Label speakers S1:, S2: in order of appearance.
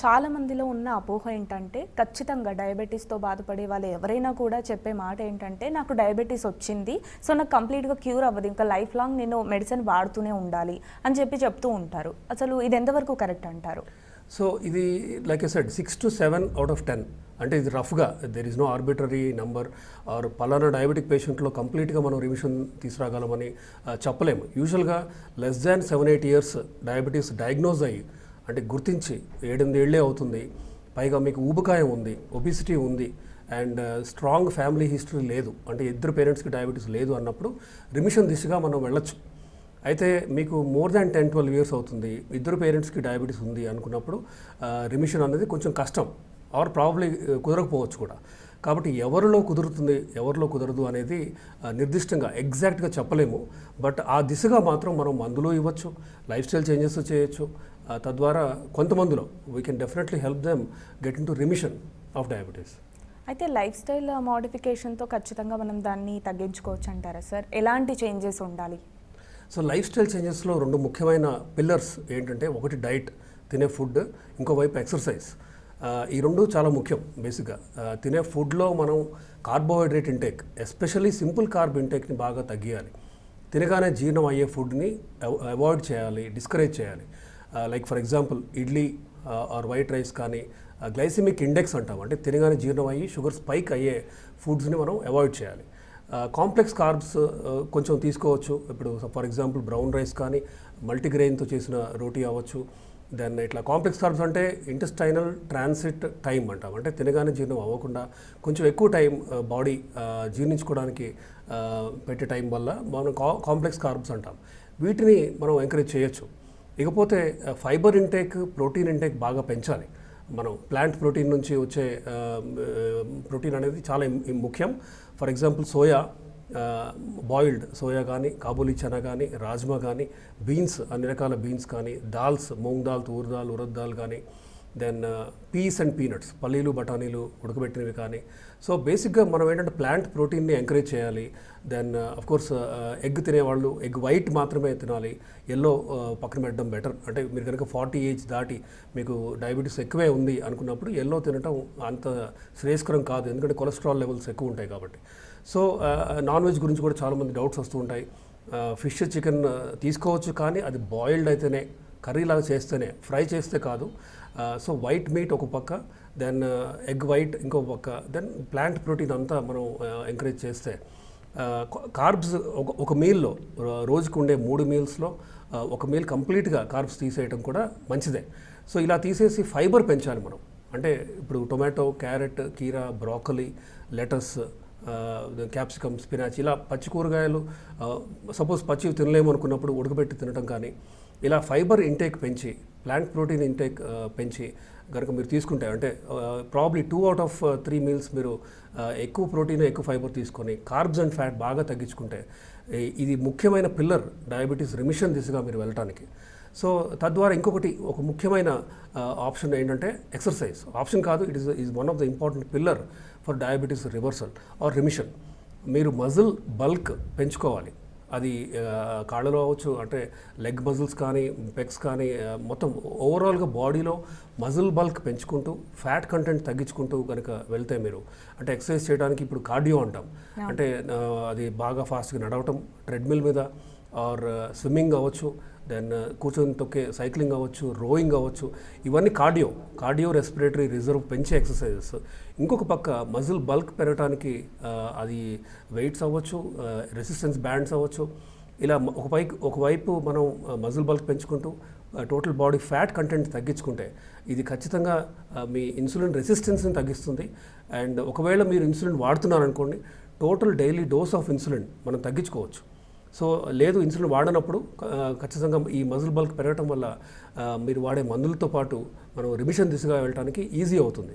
S1: చాలా మందిలో ఉన్న అపోహ ఏంటంటే ఖచ్చితంగా డయాబెటీస్తో బాధపడే వాళ్ళు ఎవరైనా కూడా చెప్పే మాట ఏంటంటే నాకు డయాబెటీస్ వచ్చింది సో నాకు కంప్లీట్గా క్యూర్ అవ్వదు ఇంకా లైఫ్ లాంగ్ నేను మెడిసిన్ వాడుతూనే ఉండాలి అని చెప్పి చెప్తూ ఉంటారు. అసలు ఇది ఎంతవరకు కరెక్ట్ అంటారు?
S2: సో ఇది like a said six to seven out of ten అంటే ఇది రఫ్గా there is no arbitrary number or పలానా డయాబెటిక్ పేషెంట్లో కంప్లీట్గా మనం రిమిషన్ తీసుకురాగలమని చెప్పలేము. యూజువల్గా less than seven eight years diabetes diagnose అయ్యి అంటే గుర్తించి ఏడెనిమిది ఏళ్ళే అవుతుంది. పైగా మీకు ఊబకాయం ఉంది ఒబిసిటీ ఉంది అండ్ స్ట్రాంగ్ ఫ్యామిలీ హిస్టరీ లేదు. అంటే ఇద్దరు పేరెంట్స్కి డయాబెటీస్ లేదు అన్నప్పుడు రిమిషన్ దిశగా మనం వెళ్ళొచ్చు. అయితే మీకు more than ten twelve years అవుతుంది. ఇద్దరు పేరెంట్స్కి డయాబెటీస్ ఉంది అనుకున్నప్పుడు uh, రిమిషన్ అనేది కొంచెం కష్టం. ఆర్ ప్రాబ్లీ uh, కుదరకపోవచ్చు కూడా. కాబట్టి ఎవరిలో కుదురుతుంది ఎవరిలో కుదరదు అనేది uh, నిర్దిష్టంగా ఎగ్జాక్ట్గా చెప్పలేము. బట్ ఆ దిశగా మాత్రం మనం మందులు ఇవ్వచ్చు లైఫ్ స్టైల్ చేంజెస్ చేయొచ్చు తద్వారా కొంతమందిలో we can definitely help them get into remission of diabetes
S1: అయితే లైఫ్ స్టైల్ మోడిఫికేషన్తో ఖచ్చితంగా మనం దాన్ని తగ్గించుకోవచ్చు అంటారా సార్? ఎలాంటి చేంజెస్ ఉండాలి?
S2: సో లైఫ్ స్టైల్ చేంజెస్లో రెండు ముఖ్యమైన పిల్లర్స్ ఏంటంటే ఒకటి డైట్ తినే ఫుడ్ ఇంకోవైపు ఎక్సర్సైజ్. ఈ రెండు చాలా ముఖ్యం బేసిక్గా. తినే ఫుడ్లో మనం carbohydrate intake especially simple carb ఇంటేక్ని బాగా తగ్గియాలి. తినగానే జీర్ణం అయ్యే ఫుడ్ని అవాయిడ్ చేయాలి డిస్కరేజ్ చేయాలి. Like for example idli or white rice కానీ గ్లైసిమిక్ ఇండెక్స్ అంటాం. అంటే తినగానే జీర్ణం అయ్యి షుగర్ స్పైక్ అయ్యే ఫుడ్స్ని మనం అవాయిడ్ చేయాలి. కాంప్లెక్స్ కార్బ్స్ కొంచెం తీసుకోవచ్చు. ఇప్పుడు ఫర్ ఎగ్జాంపుల్ బ్రౌన్ రైస్ కానీ మల్టీగ్రెయిన్తో చేసిన రోటీ అవ్వచ్చు. దెన్ ఇట్లా కాంప్లెక్స్ కార్బ్స్ అంటే ఇంటెస్టైనల్ ట్రాన్సిట్ టైం అంటాం. అంటే తినగానే జీర్ణం అవ్వకుండా కొంచెం ఎక్కువ టైం బాడీ జీర్ణించుకోవడానికి పెట్టే టైం వల్ల మనం కా కాంప్లెక్స్ కార్బ్స్ అంటాం. వీటిని మనం ఎంకరేజ్ చేయొచ్చు. ఇకపోతే ఫైబర్ ఇంటేక్ ప్రోటీన్ ఇంటేక్ బాగా పెంచాలి. మనం ప్లాంట్ ప్రోటీన్ నుంచి వచ్చే ప్రోటీన్ అనేది చాలా ముఖ్యం. For example soya boiled soya కానీ కాబూలీ చనా కానీ రాజ్మా కానీ బీన్స్ అన్ని రకాల బీన్స్ కానీ దాల్స్ మూంగ్ దాల్ తూర్ దాల్ ఉరద్ దాల్ కానీ దెన్ పీస్ అండ్ పీనట్స్ పల్లీలు బఠానీలు ఉడకబెట్టినవి కానీ. సో బేసిక్గా మనం ఏంటంటే ప్లాంట్ ప్రోటీన్ని ఎంకరేజ్ చేయాలి. దెన్ కోర్స్ ఎగ్ తినేవాళ్ళు ఎగ్ వైట్ మాత్రమే తినాలి. ఎల్లో uh, పక్కన పెట్టడం బెటర్ అంటే మీరు కనుక ఫార్టీ ఏజ్ దాటి మీకు డయాబెటీస్ ఎక్కువే ఉంది అనుకున్నప్పుడు ఎల్లో తినటం అంత శ్రేయస్కరం కాదు. ఎందుకంటే కొలెస్ట్రాల్ లెవెల్స్ ఎక్కువ ఉంటాయి కాబట్టి. So uh, uh, non veg గురించి కూడా చాలామంది డౌట్స్ వస్తూ ఉంటాయి. ఫిష్ చికెన్ తీసుకోవచ్చు కానీ అది బాయిల్డ్ అయితేనే కర్రీలాగా చేస్తేనే ఫ్రై చేస్తే కాదు. సో వైట్ మీట్ ఒక పక్క దెన్ ఎగ్ వైట్ ఇంకో పక్క దెన్ ప్లాంట్ ప్రోటీన్ అంతా మనం ఎంకరేజ్ చేస్తే కార్బ్స్ ఒక ఒక మీల్లో రోజుకు ఉండే మూడు మీల్స్లో ఒక మీల్ కంప్లీట్గా కార్బ్స్ తీసేయడం కూడా మంచిదే. సో ఇలా తీసేసి ఫైబర్ పెంచాలి మనం. అంటే ఇప్పుడు టొమాటో క్యారెట్ కీరా బ్రాకలీ లెటస్ క్యాప్సికమ్ స్పినాచ్ ఇలా పచ్చి కూరగాయలు సపోజ్ పచ్చి తినలేము అనుకున్నప్పుడు ఉడకబెట్టి తినడం కానీ ఇలా ఫైబర్ ఇంటేక్ పెంచి ప్లాంట్ ప్రోటీన్ ఇంటేక్ పెంచి కనుక మీరు తీసుకుంటే అంటే probably two out of three meals మీరు ఎక్కువ ప్రోటీన్ ఎక్కువ ఫైబర్ తీసుకొని కార్బ్స్ అండ్ ఫ్యాట్ బాగా తగ్గించుకుంటే ఇది ముఖ్యమైన పిల్లర్ డయాబెటీస్ రిమిషన్ దిశగా మీరు వెళ్ళటానికి. సో తద్వారా ఇంకొకటి ఒక ముఖ్యమైన ఆప్షన్ ఏంటంటే ఎక్సర్సైజ్ ఆప్షన్ కాదు it is is one of the important pillar for diabetes reversal or remission మీరు మజిల్ బల్క్ పెంచుకోవాలి. అది కాళ్ళలో అవ్వచ్చు అంటే లెగ్ మజిల్స్ కానీ పెక్స్ కానీ మొత్తం ఓవరాల్గా బాడీలో మజిల్ బల్క్ పెంచుకుంటూ ఫ్యాట్ కంటెంట్ తగ్గించుకుంటూ కనుక వెళ్తే మీరు అంటే ఎక్సర్సైజ్ చేయడానికి ఇప్పుడు కార్డియో అంటాం. అంటే అది బాగా ఫాస్ట్గా నడవటం ట్రెడ్మిల్ మీద ఆర్ స్విమ్మింగ్ అవ్వచ్చు దెన్ కూర్చొని తొక్కే సైక్లింగ్ అవ్వచ్చు రోయింగ్ అవ్వచ్చు ఇవన్నీ కార్డియో కార్డియో రెస్పిరేటరీ రిజర్వ్ పెంచే ఎక్సర్సైజెస్. ఇంకొక పక్క మజిల్ బల్క్ పెరగడానికి అది వెయిట్స్ అవ్వచ్చు రెసిస్టెన్స్ బ్యాండ్స్ అవ్వచ్చు. ఇలా మ- ఒక పైకి ఒకవైపు మనం మజిల్ బల్క్ పెంచుకుంటూ టోటల్ బాడీ ఫ్యాట్ కంటెంట్ తగ్గించుకుంటే ఇది ఖచ్చితంగా మీ ఇన్సులిన్ రెసిస్టెన్స్ని తగ్గిస్తుంది. అండ్ ఒకవేళ మీరు insulin వాడుతున్నారనుకోండి total daily dose of insulin మనం తగ్గించుకోవచ్చు. సో లేదు ఇన్సులిన్ వాడనప్పుడు ఖచ్చితంగా ఈ మజిల్ బల్క్ పెరగటం వల్ల మీరు వాడే మందులతో పాటు మనం రిమిషన్ దిశగా వెళ్ళడానికి ఈజీ అవుతుంది.